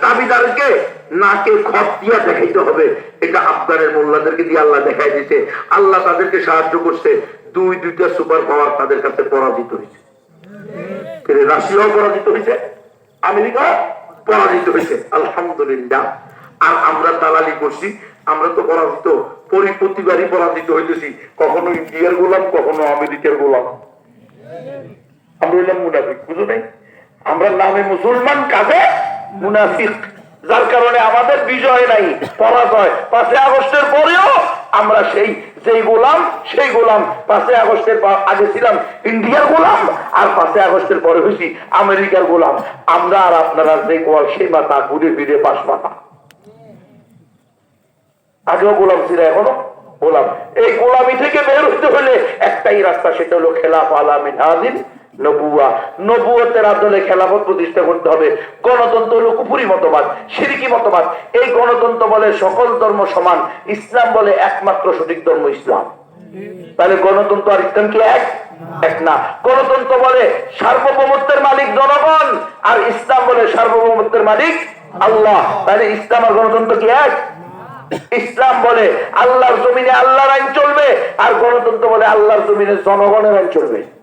দাবিদারকে নাকে খত দিয়া দেখাইতে হবে। এটা আফগানের মোল্লাদেরকে দিয়ে আল্লাহ দেখাই দিতে আল্লাহ তাদেরকে সাহায্য করছে। দুই, দুইটা সুপার পাওয়ার তাদের কাছে পরাজিত হয়েছে। রাশিয়াও পরাজিত হয়েছে, আমেরিকা পরাজিত হয়েছে। আলহামদুলিল্লাহ। আর আমরা দালালি করছি, আমরা তো পরাজিত। পরি- প্রতিবারই পরাজিত হইতেছি। কখনো ইন্ডিয়ার গোলাম, কখনো আমেরিকার গোলাম। আমরা মুনাফিক, বুঝো নাই? আমরা নামে মুসলমান কাজে মুনাফিক। যার কারণে আমাদের বিজয় নাই, পরাজয়। পাঁচই আগস্টের পরেও আমরা সেই, যেই গোলাম, সেই গোলাম। পাঁচই আগস্টের আগে ছিলাম ইন্ডিয়ার গোলাম, আর পাঁচই আগস্টের পরে হয়েছি আমেরিকার গোলাম। আমরা আর আপনারা যে গোয়াল সেই মাথা ঘুরে ফিরে পাশ মাথা। আগেও গোলাম ছিল, এখনও গোলাম। এই গোলামি থেকে বের হতে হলে একটাই রাস্তা, সেটা হলো খেলাফ আলা মিনহাজিন। ইসলাম বলে একমাত্র সঠিক ধর্ম ইসলাম। তাহলে গণতন্ত্র আর ইসলাম কি এক না। গণতন্ত্র বলে সার্বভৌমত্বের মালিক জনগণ, আর ইসলাম বলে সার্বভৌমত্বের মালিক আল্লাহ। তাহলে ইসলাম আর গণতন্ত্র কি এক? ইসলাম বলে আল্লাহর জমিনে আল্লাহর আইন চলবে, আর গণতন্ত্র বলে আল্লাহর জমিনে জনগণের আইন চলবে।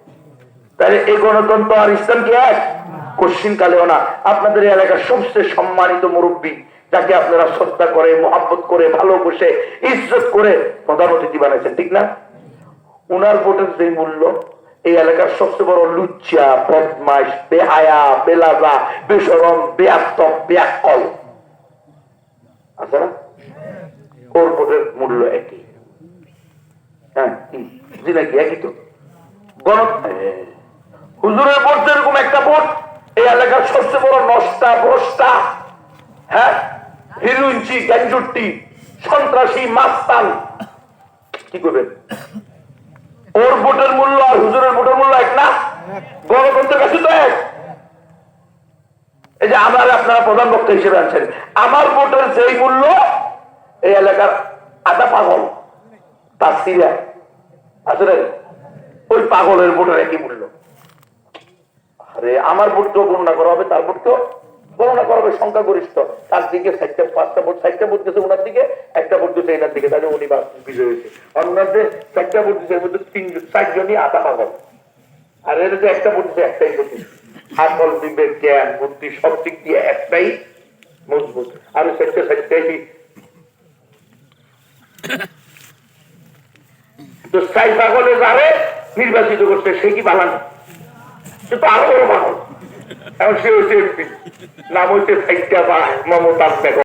তাহলে এই গণতন্ত্র আর ইসলাম কি এক? কোশ্চিন কালেও না। আপনাদের এলাকার সবচেয়ে সম্মানিত মুরব্বী, যাকে আপনারা শ্রদ্ধা করে, মোহাব্বত করে, ভালোবসে, ইজ্জত করে প্রধান অতিথি বানাইছেন ঠিক না? উনার ভোটের যে মূল্য, এই এলাকার সবচেয়ে বড় লুচ্চা বদমাস বেহায়া, বেলাজা, বেসরম বেআত্ম বেআকল আছে না? ওর ভোটের মূল্য একই। হ্যাঁ? জি নাকি একই তো? গণ হ্যাঁ। হুজুরের ভোট যেরকম একটা ভোট এই এলাকার সবচেয়ে বড় নষ্টা, ভ্রষ্টা হ্যাঁ হিরুঞ্চি গ্যাঞ্জুট্টি সন্ত্রাসী, মাস্তান। কি করবেন? ওর ভোটের মূল্য আর হুজুরের ভোটের মূল্য এক না? গণতন্ত্রের কাছে তো এক। এই যে আমার আপনারা প্রধান বক্তা হিসেবে আছেন আমার ভোটের যেই মূল্য, এই এলাকার আধা পাগল। তার সিরিয়া। আসলে ওই পাগলের ভোটের একই মূল্য। আরে আমার ভোটকেও গণনা করা হবে, তার ভোটকেও গণনা করা হবে সংখ্যাগরিষ্ঠ। তার দিকে চারটা পাঁচটা ভোট চারটা ভোট গেছে ওনার দিকে, একটা ভোট গেছে এনার দিকে, তাহলে উনি বিজয় হয়েছে। যে চারটা ভোট দিচ্ছে এর মধ্যে তিনজন চারজনই আধা পাগল। আর এর যে একটা ভোট দিচ্ছে একটাই গতি আকল বিবেক, জ্ঞান, বুদ্ধি, সব দিক দিয়ে একটাই মজবুত। আর চারটা চারটাই তো সাই পাগলে যারে নির্বাচিত করছে, সে কি বালান? সে তো আরও বড় মানুষ। এখন সে হচ্ছে এমপি। নাম হচ্ছে মমতা